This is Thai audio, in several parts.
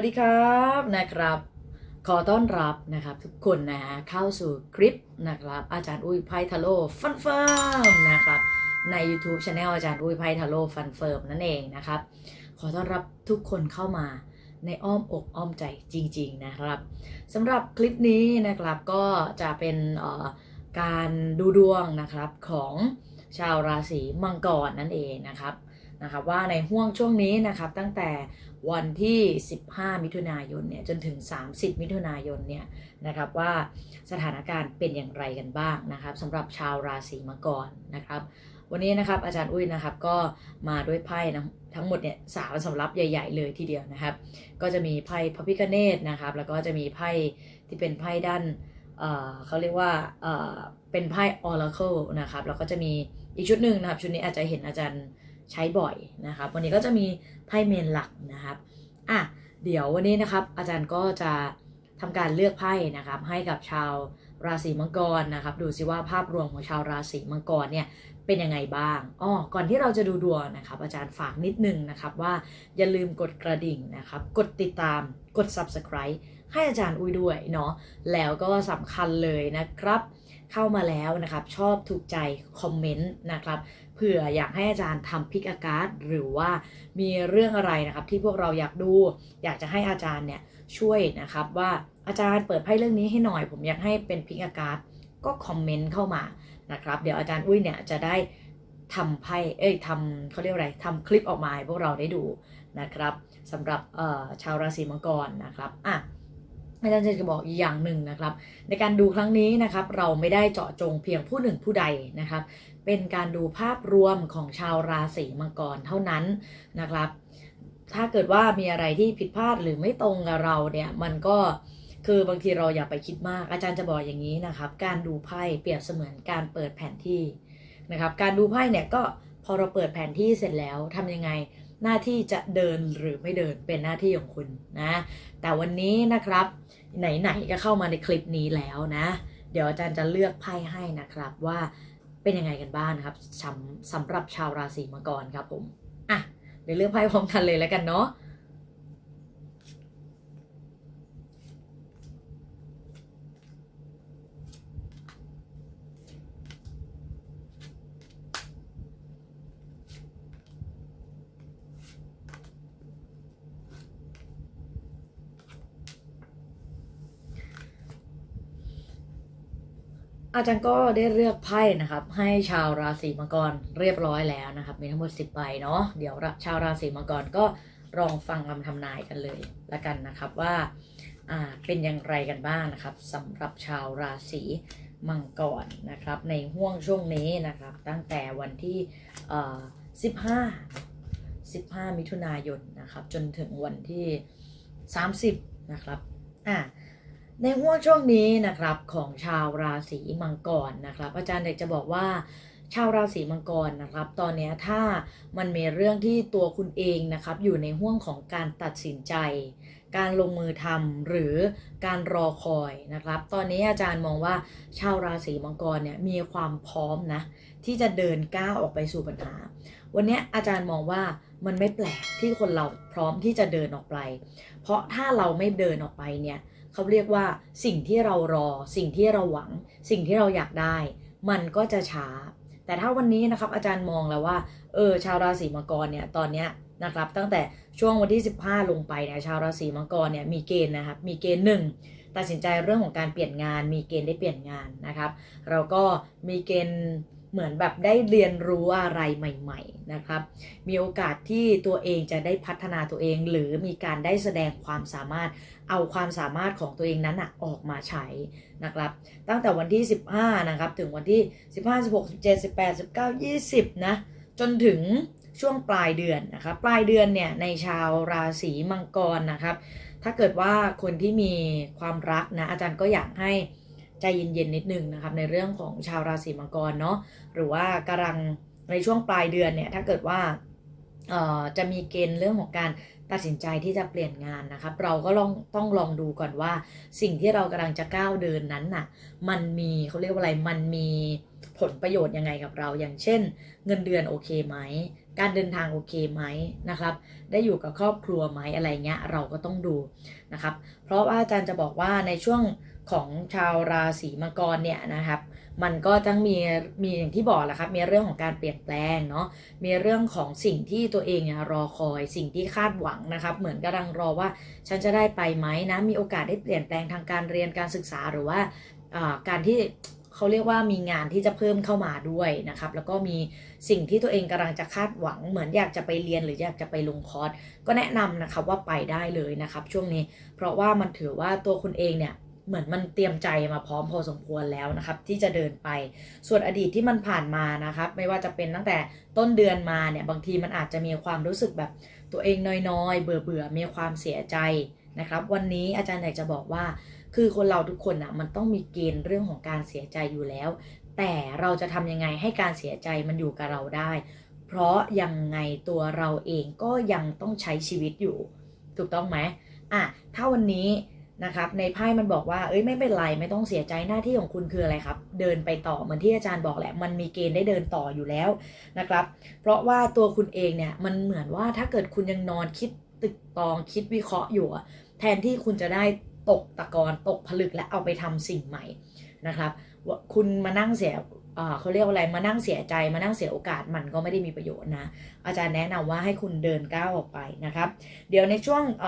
สวัสดีครับนะครับ ขอต้อนรับนะครับทุกคนนะฮะเข้าสู่คลิปนะครับอาจารย์อุ้ยไพทาโร่ฟันเฟิร์มนะครับใน YouTube Channel อาจารย์อุ้ยไพทาโร่ฟันเฟิร์มนั่นเองนะครับขอต้อนรับทุกคนเข้ามาในอ้อมอกอ้อมใจจริง ๆนะครับสำหรับคลิปนี้นะครับก็จะเป็นการดูดวงนะครับของชาวราศีมังกรนั่นเองนะครับ นะครับว่าในห่วงช่วงนี้นะครับตั้งแต่วันที่ 15 มิถุนายนเนี่ยจนถึง 30 มิถุนายนเนี่ยนะครับว่าสถานการณ์เป็นอย่างไรกันบ้างนะครับสำหรับชาวราศีมังกรนะครับวันนี้นะครับอาจารย์อุ้ยนะครับก็มาด้วยไพ่นะทั้งหมดเนี่ยสามสำรับใหญ่ ๆ เลยทีเดียวนะครับ ก็จะมีไพ่พระพิฆเนศนะครับแล้วก็จะมีไพ่ที่เป็นไพ่ด้านเเขาเรียกว่าเเป็นไพ่ Oracle นะครับแล้วก็จะมีอีกชุดหนึ่งนะครับชุดนี้อาจจะเห็นอาจารย์ ใช้บ่อยนะครับ วันนี้ก็จะมีไพ่เมนหลักนะครับอะเดี๋ยววันนี้นะครับ อาจารย์ก็จะทำการเลือกไพ่นะครับ ให้กับชาวราศีมังกรนะครับ ดูซิว่าภาพรวมของชาวราศีมังกรเนี่ยเป็นยังไงบ้างอ๋อก่อนที่เราจะดูดวงนะครับ อาจารย์ฝากนิดนึงนะครับว่าอย่าลืมกดกระดิ่งนะครับ กดติดตามกด subscribe ให้อาจารย์อุ้ยด้วยเนาะแล้วก็สำคัญเลยนะครับ เข้ามาแล้วนะครับ ชอบถูกใจคอมเมนต์นะครับ ผื่ออยากให้อาจารย์ทำพิกอาการ์ดหรือว่ามีเรื่องอะไรนะครับที่พวกเราอยากดู อยากจะให้อาจารย์เนี่ยช่วยนะครับว่าอาจารย์เปิดไพ่เรื่องนี้ให้หน่อย ผมอยากให้เป็นพิกอาการ์ดก็คอมเมนต์เข้ามานะครับ เดี๋ยวอาจารย์อุ้ยเนี่ยจะได้ทำไพ่เอ้ยทำเขาเรียกอะไรทำคลิปออกมาให้พวกเราได้ดูนะครับสำหรับชาวราศีมังกรนะครับอะ อาจารย์จะบอกอีกอย่างหนึ่งนะครับ ในการดูครั้งนี้นะครับ เราไม่ได้เจาะจงเพียงผู้หนึ่งผู้ใดนะครับ เป็นการดูภาพรวมของชาวราศีมังกรเท่านั้นนะครับ ถ้าเกิดว่ามีอะไรที่ผิดพลาดหรือไม่ตรงกับเราเนี่ยมันก็คือบางทีเราอย่าไปคิดมากอาจารย์จะบอกอย่างนี้นะครับ การดูไพ่เปรียบเสมือนการเปิดแผนที่นะครับ การดูไพ่เนี่ยก็พอเราเปิดแผนที่เสร็จแล้วทำยังไง หน้าที่จะเดินหรือไม่เดินเป็นหน้าที่ของคุณนะ แต่วันนี้นะครับ ไหนๆก็เข้ามาในคลิปนี้แล้วนะ เดี๋ยวอาจารย์จะเลือกไพ่ให้นะครับว่าเป็นยังไงกันบ้างครับสำสำหรับชาวราศีมังกรครับผมอะเดี๋ยวเลือกไพ่พร้อมกันเลยแล้วกันเนาะ อาจารย์ก็ได้เลือกไพ่นะครับ ให้ชาวราศีมังกรเรียบร้อยแล้วนะครับ มีทั้งหมด 10ใบเนาะเดี๋ยวชาวราศีมังกรก็ลองฟังคำทำนายกันเลยละกันนะครับว่าเป็นอย่างไรกันบ้างนะครับสำหรับชาวราศีมังกรนะครับ ในห่วงช่วงนี้นะครับ ตั้งแต่วันที่ 15 15 มิถุนายนนะครับ จนถึงวันที่ 30 นะครับอ่า ในห่วงช่วงนี้นะครับของชาวราศีมังกรนะครับ อาจารย์อยากจะบอกว่าชาวราศีมังกรนะครับ ตอนนี้ถ้ามันมีเรื่องที่ตัวคุณเองนะครับ อยู่ในห่วงของการตัดสินใจ การลงมือทำหรือการรอคอยนะครับ ตอนนี้อาจารย์มองว่าชาวราศีมังกรเนี่ยมีความพร้อมนะที่จะเดินก้าวออกไปสู่ปัญหา วันนี้อาจารย์มองว่า มันไม่แปลกที่คนเราพร้อมที่จะเดินออกไป เพราะถ้าเราไม่เดินออกไปเนี่ยเขาเรียกว่าสิ่งที่เรารอ สิ่งที่เราหวัง สิ่งที่เราอยากได้ มันก็จะช้า แต่ถ้าวันนี้นะครับอาจารย์มองแล้วว่าเออชาวราศีมังกรเนี่ยตอนเนี้ยนะครับตั้งแต่ช่วงวันที่ 15 ลงไปเนี่ยชาวราศีมังกรเนี่ยมีเกณฑ์นะครับมีเกณฑ์หนึ่งตัดสินใจเรื่องของการเปลี่ยนงาน มีเกณฑ์ได้เปลี่ยนงานนะครับ เราก็มีเกณฑ์ เหมือนแบบได้เรียนรู้อะไรใหม่ๆนะครับ มีโอกาสที่ตัวเองจะได้พัฒนาตัวเอง หรือมีการได้แสดงความสามารถ เอาความสามารถของตัวเองนั้นอะออกมาใช้นะครับ ตั้งแต่วันที่ 15 นะครับ ถึงวันที่ 15 16 17 18 19 20 นะ จนถึงช่วงปลายเดือนนะครับ ปลายเดือนเนี่ยในชาวราศีมังกรนะครับ ถ้าเกิดว่าคนที่มีความรักนะอาจารย์ก็อยากให้ ใจเย็นๆนิดนึงนะครับในเรื่องของชาวราศีมังกรเนาะหรือว่ากำลังในช่วงปลายเดือนเนี่ยถ้าเกิดว่าเอ่อจะมีเกณฑ์เรื่องของการตัดสินใจที่จะเปลี่ยนงานนะครับ เราก็ลองต้องลองดูก่อนว่าสิ่งที่เรากำลังจะก้าวเดินนั้นน่ะ มันมีเขาเรียกว่าอะไรมันมีผลประโยชน์ยังไงกับเรา อย่างเช่น เงินเดือนโอเคไหมการเดินทางโอเคไหมนะครับ ได้อยู่กับครอบครัวไหมอะไรเงี้ยเราก็ต้องดูนะครับ เพราะว่าอาจารย์จะบอกว่าในช่วง ของชาวราศีมังกรเนี่ยนะครับ มันก็ต้องมีมีอย่างที่บอกแหละครับ มีเรื่องของการเปลี่ยนแปลงเนาะ มีเรื่องของสิ่งที่ตัวเองเนี่ยรอคอย สิ่งที่คาดหวังนะครับ เหมือนกำลังรอว่าฉันจะได้ไปไหมนะ มีโอกาสได้เปลี่ยนแปลงทางการเรียนการศึกษาหรือว่าอ่าการที่เขาเรียกว่ามีงานที่จะเพิ่มเข้ามาด้วยนะครับ แล้วก็มีสิ่งที่ตัวเองกำลังจะคาดหวัง เหมือนอยากจะไปเรียนหรืออยากจะไปลงคอร์สก็แนะนำนะครับว่าไปได้เลยนะครับ ช่วงนี้ เพราะว่ามันถือว่าตัวคุณเองเนี่ย เหมือนมันเตรียมใจมาพร้อมพอสมควรแล้วนะครับ ที่จะเดินไป ส่วนอดีตที่มันผ่านมานะครับ ไม่ว่าจะเป็นตั้งแต่ต้นเดือนมาเนี่ยบางทีมันอาจจะมีความรู้สึกแบบตัวเองน้อยๆ เบื่อเบื่อๆมีความเสียใจนะครับ วันนี้อาจารย์อยากจะบอกว่า คือคนเราทุกคนนะมันต้องมีเกณฑ์เรื่องของการเสียใจอยู่แล้ว แต่เราจะทำยังไงให้การเสียใจมันอยู่กับเราได้ เพราะยังไงตัวเราเองก็ยังต้องใช้ชีวิตอยู่ ถูกต้องไหมอะถ้าวันนี้ นะครับในไพ่มันบอกว่าเอ้ยไม่เป็นไรไม่ต้องเสียใจหน้าที่ของคุณคืออะไรครับ เดินไปต่อเหมือนที่อาจารย์บอกแหละมันมีเกณฑ์ได้เดินต่ออยู่แล้วนะครับ เพราะว่าตัวคุณเองเนี่ยมันเหมือนว่าถ้าเกิดคุณยังนอนคิดตึกตองคิดวิเคราะห์อยู่ แทนที่คุณจะได้ตกตะกอนตกผลึกและเอาไปทำสิ่งใหม่นะครับว่าคุณมานั่งเสียอ่าเขาเรียกว่าอะไรมานั่งเสียใจมานั่งเสียโอกาสมันก็ไม่ได้มีประโยชน์นะอาจารย์แนะนำว่าให้คุณเดินก้าวออกไปนะครับ เดี๋ยวในช่วงเ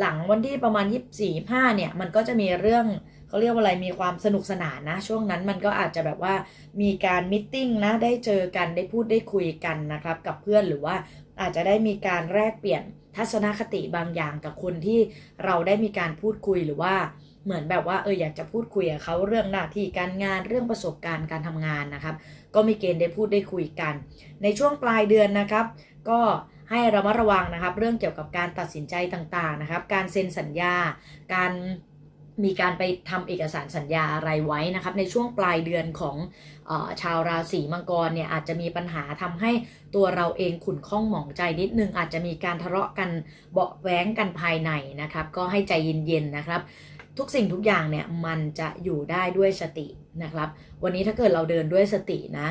หลังวันที่ประมาณ 24 25เนี่ยมันก็จะมีเรื่องเขาเรียกว่าอะไรมีความสนุกสนานนะ ช่วงนั้นมันก็อาจจะแบบว่ามีการมิทติ้งนะได้เจอกันได้พูดได้คุยกันนะครับกับเพื่อนหรือว่าอาจจะได้มีการแลกเปลี่ยนทัศนคติบางอย่างกับคนที่เราได้มีการพูดคุยหรือว่าเหมือนแบบว่าเอออยากจะพูดคุยกับเขาเรื่องหน้าที่การงานเรื่องประสบการณ์การทำงานนะครับ ก็มีเกณฑ์ได้พูดได้คุยกัน ในช่วงปลายเดือนนะครับ ก็ ให้ระมัดระวังนะครับ เรื่องเกี่ยวกับการตัดสินใจต่างๆนะครับ การเซ็นสัญญา การมีการไปทำเอกสารสัญญาอะไรไว้นะครับ ในช่วงปลายเดือนของออชาวราศีมังกรเนี่ยอาจจะมีปัญหาทำให้ตัวเราเองขุ่นข้องหมองใจนิดนึงอาจจะมีการทะเลาะกันเบาะแว้งกันภายในนะครับ ก็ให้ใจเย็นๆนะครับ ทุกสิ่งทุกอย่างเนี่ยมันจะอยู่ได้ด้วยสตินะครับ วันนี้ถ้าเกิดเราเดินด้วยสตินะ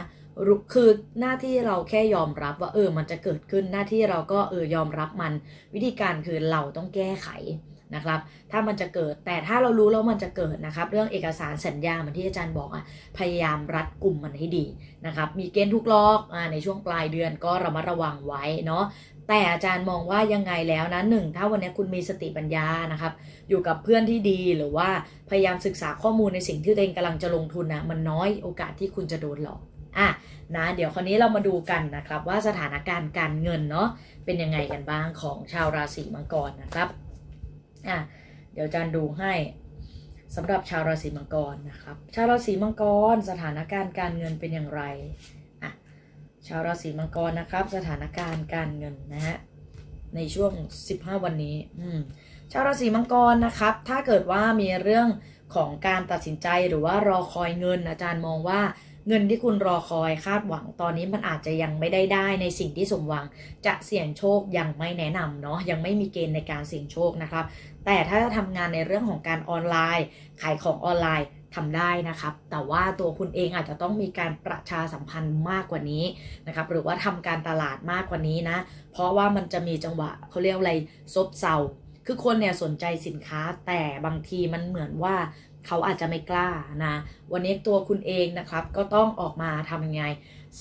คือหน้าที่เราแค่ยอมรับว่าเออมันจะเกิดขึ้นหน้าที่เราก็เออยอมรับมัน วิธีการคือเราต้องแก้ไขนะครับ ถ้ามันจะเกิดแต่ถ้าเรารู้แล้วมันจะเกิดนะครับ เรื่องเอกสารสัญญาเหมือนที่อาจารย์บอกอะพยายามรัดกลุ่มมันให้ดีนะครับ มีเกณฑ์ทุกลอกอ่าในช่วงปลายเดือนก็ระมัดระวังไว้เนาะแต่อาจารย์มองว่ายังไงแล้วนะหนึ่งถ้าวันนี้คุณมีสติปัญญานะครับ อยู่กับเพื่อนที่ดีหรือว่าพยายามศึกษาข้อมูลในสิ่งที่ตัวเองกำลังจะลงทุนนะมันน้อยโอกาสที่คุณจะโดนหลอก อะนะเดี๋ยวคราวนี้เรามาดูกันนะครับว่าสถานการณ์การเงินเนาะเป็นยังไงกันบ้างของชาวราศีมังกรนะครับอะเดี๋ยวอาจารย์ดูให้สำหรับชาวราศีมังกรนะครับ ชาวราศีมังกรสถานการณ์การเงินเป็นอย่างไรอะชาวราศีมังกรนะครับ สถานการณ์การเงินนะฮะในช่วง 15 วันนี้อืมชาวราศีมังกรนะครับ ถ้าเกิดว่ามีเรื่องของการตัดสินใจหรือว่ารอคอยเงินอาจารย์มองว่า เงินที่คุณรอคอยคาดหวังตอนนี้มันอาจจะยังไม่ได้ได้ในสิ่งที่สมหวัง จะเสี่ยงโชคยังไม่แนะนำเนาะยังไม่มีเกณฑ์ในการเสี่ยงโชคนะครับ แต่ถ้าจะทำงานในเรื่องของการออนไลน์ ขายของออนไลน์ทำได้นะครับ แต่ว่าตัวคุณเองอาจจะต้องมีการประชาสัมพันธ์มากกว่านี้นะครับ หรือว่าทำการตลาดมากกว่านี้นะ เพราะว่ามันจะมีจังหวะเขาเรียกอะไรซบเซาคือคนเนี่ยสนใจสินค้าแต่บางทีมันเหมือนว่า เขาอาจจะไม่กล้านะ วันนี้ตัวคุณเองนะครับ ก็ต้องออกมาทำยังไง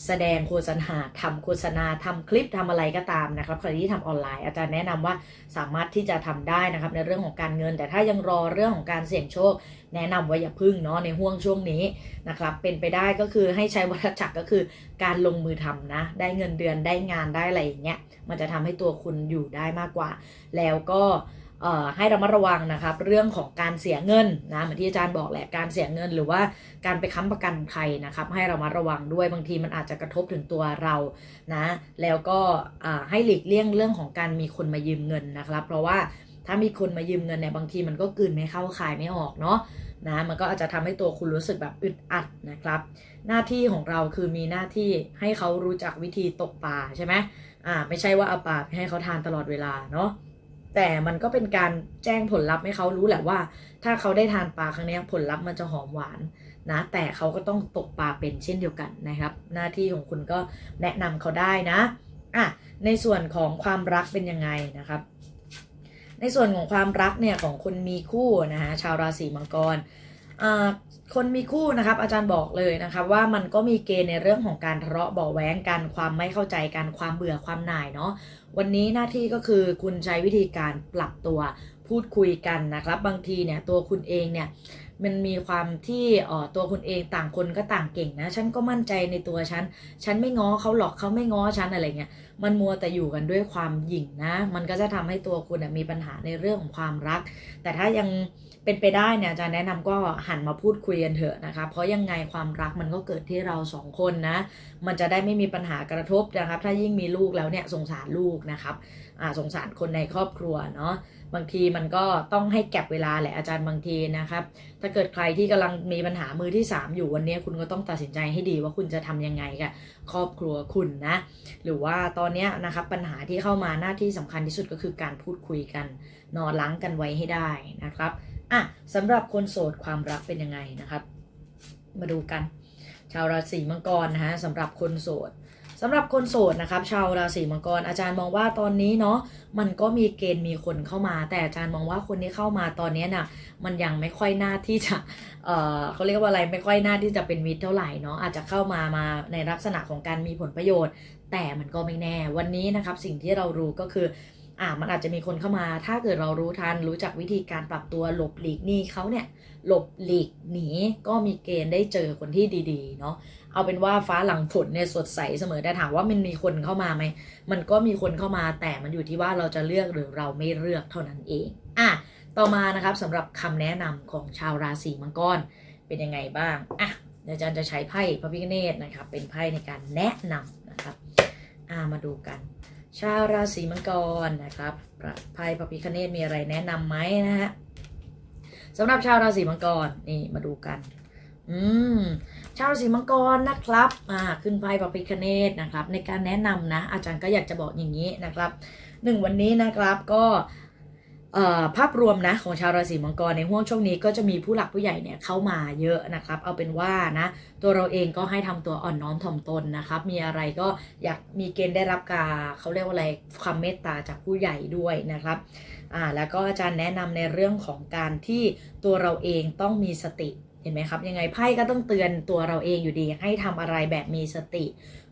แสดงโฆษณาทำโฆษณาทำคลิปทำอะไรก็ตามนะครับใครที่ทำออนไลน์อาจารย์แนะนำว่าสามารถที่จะทำได้นะครับในเรื่องของการเงิน แต่ถ้ายังรอเรื่องของการเสี่ยงโชค แนะนำว่าอย่าพึ่งเนาะในห่วงช่วงนี้นะครับ เป็นไปได้ก็คือให้ใช้วัฏจักรก็คือการลงมือทำนะ ได้เงินเดือนได้งานได้อะไรอย่างเงี้ยมันจะทำให้ตัวคุณอยู่ได้มากกว่า แล้วก็ ให้ระมัดระวังนะครับ เรื่องของการเสียเงินนะเหมือนที่อาจารย์บอกแหละการเสียเงิน หรือว่าการไปค้ำประกันใครนะครับ ให้เระมัดระวังด้วยบางทีมันอาจจะกระทบถึงตัวเรานะ แล้วก็ให้หลีกเลี่ยงเรื่องของการมีคนมายืมเงินนะครับ เพราะว่าถ้ามีคนมายืมเงินเนี่ยบางทีมันก็กลืนไม่เข้าคายไม่ออกเนาะนะมันก็อาจจะทำให้ตัวคุณรู้สึกแบบอึดอัดนะครับ หน้าที่ของเราคือมีหน้าที่ให้เขารู้จักวิธีตกปลาใช่ไหมอ่าไม่ใช่ว่าเอาปลาให้เขาทานตลอดเวลาเนาะ แต่มันก็เป็นการแจ้งผลลัพธ์ให้เขารู้แหละว่า ถ้าเขาได้ทานปลาครั้งนี้ผลลัพธ์มันจะหอมหวานนะ แต่เขาก็ต้องตกปลาเป็นเช่นเดียวกันนะครับ หน้าที่ของคุณก็แนะนำเขาได้นะอะในส่วนของความรักเป็นยังไงนะครับ ในส่วนของความรักเนี่ยของคนมีคู่นะฮะชาวราศีมังกร คนมีคู่นะครับอาจารย์บอกเลยนะครับว่ามันก็มีเกณฑ์ในเรื่องของการทะเลาะเบาแหวงกันความไม่เข้าใจกันความเบื่อความหน่ายเนาะวันนี้หน้าที่ก็คือคุณใช้วิธีการปรับตัวพูดคุยกันนะครับ บางทีเนี่ยตัวคุณเองเนี่ย มันมีความที่อ่อตัวคุณเองต่างคนก็ต่างเก่งนะ ฉันก็มั่นใจในตัวฉัน ฉันไม่ง้อเขาหรอกเขาไม่ง้อฉันอะไรเงี้ย มันมัวแต่อยู่กันด้วยความหยิ่งนะ มันก็จะทำให้ตัวคุณมีปัญหาในเรื่องของความรัก แต่ถ้ายังเป็นไปได้เนี่ยอาจารย์แนะนำก็หันมาพูดคุยกันเถอะนะคะ เพราะยังไงความรักมันก็เกิดที่เราสองคนนะ มันจะได้ไม่มีปัญหากระทบนะครับ ถ้ายิ่งมีลูกแล้วเนี่ยสงสารลูกนะครับ อ่าสงสารคนในครอบครัวเนาะบางทีมันก็ต้องให้แก็บเวลาแหละอาจารย์บางทีนะครับ ถ้าเกิดใครที่กำลังมีปัญหามือที่ 3 อยู่วันนี้คุณก็ต้องตัดสินใจให้ดีว่าคุณจะทำยังไงกับครอบครัวคุณนะ หรือว่าตอนนี้นะครับปัญหาที่เข้ามาหน้าที่สำคัญที่สุดก็คือการพูดคุยกันนอนล้างกันไว้ให้ได้นะครับอะสำหรับคนโสดความรักเป็นยังไงนะครับ มาดูกัน ชาวราศีมังกรนะฮะสำหรับคนโสด สำหรับคนโสดนะครับ ชาวราศีมังกรอาจารย์มองว่าตอนนี้เนาะมันก็มีเกณฑ์มีคนเข้ามา แต่อาจารย์มองว่าคนที่เข้ามาตอนนี้น่ะมันยังไม่ค่อยน่าที่จะเอ่อเขาเรียกว่าอะไรไม่ค่อยน่าที่จะเป็นมิตรเท่าไหร่เนาะอาจจะเข้ามามาในลักษณะของการมีผลประโยชน์ แต่มันก็ไม่แน่วันนี้นะครับ สิ่งที่เรารู้ก็คือ อ่ามันอาจจะมีคนเข้ามา ถ้าเกิดเรารู้ทัน รู้จักวิธีการปรับตัวหลบหลีกหนี้เขาเนี่ย หลบหลีกหนีก็มีเกณฑ์ได้เจอคนที่ดีๆ เนาะเอาเป็นว่าฟ้าหลังฝนเนี่ยสดใสเสมอแต่ถามว่ามันมีคนเข้ามาไหมมันก็มีคนเข้ามาแต่มันอยู่ที่ว่าเราจะเลือกหรือเราไม่เลือกเท่านั้นเองอะต่อมานะครับสำหรับคำแนะนำของชาวราศีมังกรเป็นยังไงบ้างอะเดี๋ยวอาจารย์จะใช้ไพ่พระพิฆเนศนะครับ เป็นไพ่ในการแนะนำนะครับอ่ามาดูกัน ชาวราศีมังกรนะครับไพ่พระพิคเนตมีอะไรแนะนำไหมนะฮะสำหรับชาวราศีมังกรนี่มาดูกัน อืมชาวราศีมังกรนะครับอ่าขึ้นไพ่พระพิคเนตนะครับ ในการแนะนำนะ อาจารย์ก็อยากจะบอกอย่างนี้นะครับหนึ่งวันนี้นะครับก็ ภาพรวมนะของชาวราศีมังกรในห่วงช่วงนี้ก็จะมีผู้หลักผู้ใหญ่เนี่ยเข้ามาเยอะนะครับ เอาเป็นว่านะตัวเราเองก็ให้ทำตัวอ่อนน้อมถ่อมตนนะครับ มีอะไรก็อยากมีเกณฑ์ได้รับการเขาเรียกว่าอะไรความเมตตาจากผู้ใหญ่ด้วยนะครับอ่าแล้วก็อาจารย์แนะนำในเรื่องของการที่ตัวเราเองต้องมีสติเห็นไหมครับยังไงไพ่ก็ต้องเตือนตัวเราเองอยู่ดีให้ทำอะไรแบบมีสติ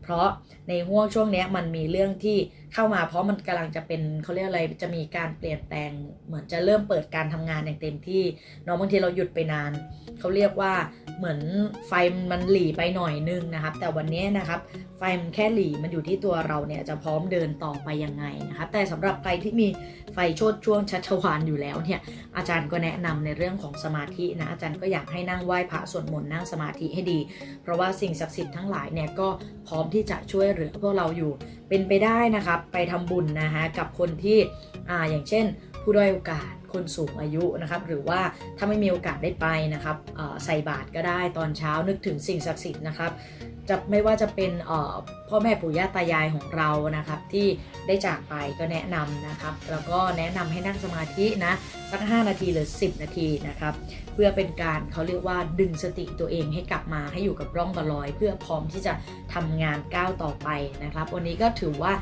เพราะในห่วงช่วงนี้มันมีเรื่องที่เข้ามาเพราะมันกำลังจะเป็นเขาเรียกอะไรจะมีการเปลี่ยนแปลง เหมือนจะเริ่มเปิดการทำงานอย่างเต็มที่เนาะบางทีเราหยุดไปนาน เขาเรียกว่าเหมือนไฟมันหลีไปหน่อยนึงนะครับ แต่วันนี้นะครับ ไฟมันแค่หลีมันอยู่ที่ตัวเราเนี่ยจะพร้อมเดินต่อไปยังไงนะครับแต่สำหรับใครที่มีไฟโชดช่วงชัชวานอยู่แล้วเนี่ยอาจารย์ก็แนะนำในเรื่องของสมาธินะอาจารย์ก็อยากให้นั่งไหว้พระสวดมนต์นั่งสมาธิให้ดี เพราะว่าสิ่งศักดิ์สิทธิ์ทั้งหลายเนี่ยก็พร้อมที่จะช่วยเหลือพวกเราอยู่เป็นไปได้นะครับ ไปทำบุญนะฮะกับคนที่อ่าอย่างเช่น ผู้ด้อยโอกาสคนสูงอายุนะครับ หรือว่าถ้าไม่มีโอกาสได้ไปนะครับใส่บาตรก็ได้ตอนเช้านึกถึงสิ่งศักดิ์สิทธิ์นะครับ จะไม่ว่าจะเป็นพ่อแม่ปู่ย่าตายายของเรานะครับ ที่ได้จากไปก็แนะนำนะครับ แล้วก็แนะนำให้นั่งสมาธินะสัก 5 นาทีหรือ 10 นาทีนะครับ เพื่อเป็นการเขาเรียกว่าดึงสติตัวเองให้กลับมาให้อยู่กับร่องกับรอย เพื่อพร้อมที่จะทำงานก้าวต่อไปนะครับ วันนี้ก็ถือว่า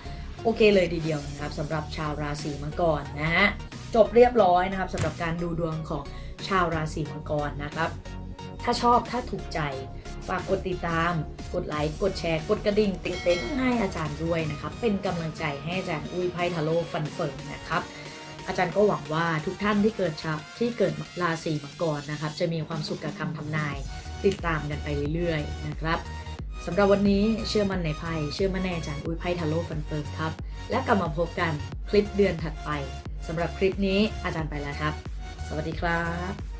โอเคเลยทีเดียวนะครับสำหรับชาวราศีมังกรนะฮะจบเรียบร้อยนะครับสำหรับการดูดวงของชาวราศีมังกรนะครับ ถ้าชอบถ้าถูกใจ ฝากกดติดตาม กดไลค์ กดแชร์ กดกระดิ่งติ๊งเต้งให้อาจารย์ด้วยนะครับ เป็นกำลังใจให้อาจารย์อุ้ยไพทาโร่ฟันเฟิร์มนะครับ อาจารย์ก็หวังว่าทุกท่านที่เกิดชาวที่เกิดราศีมังกรนะครับ จะมีความสุขกับคำทำนาย ติดตามกันไปเรื่อยๆนะครับสำหรับวันนี้เชื่อมั่นในไพ่เชื่อมั่นในอาจารย์อุ้ยไพ่ทาโร่ฟันเฟิร์มครับ และกลับมาพบกันคลิปเดือนถัดไปสำหรับคลิปนี้อาจารย์ไปแล้วครับ สวัสดีครับ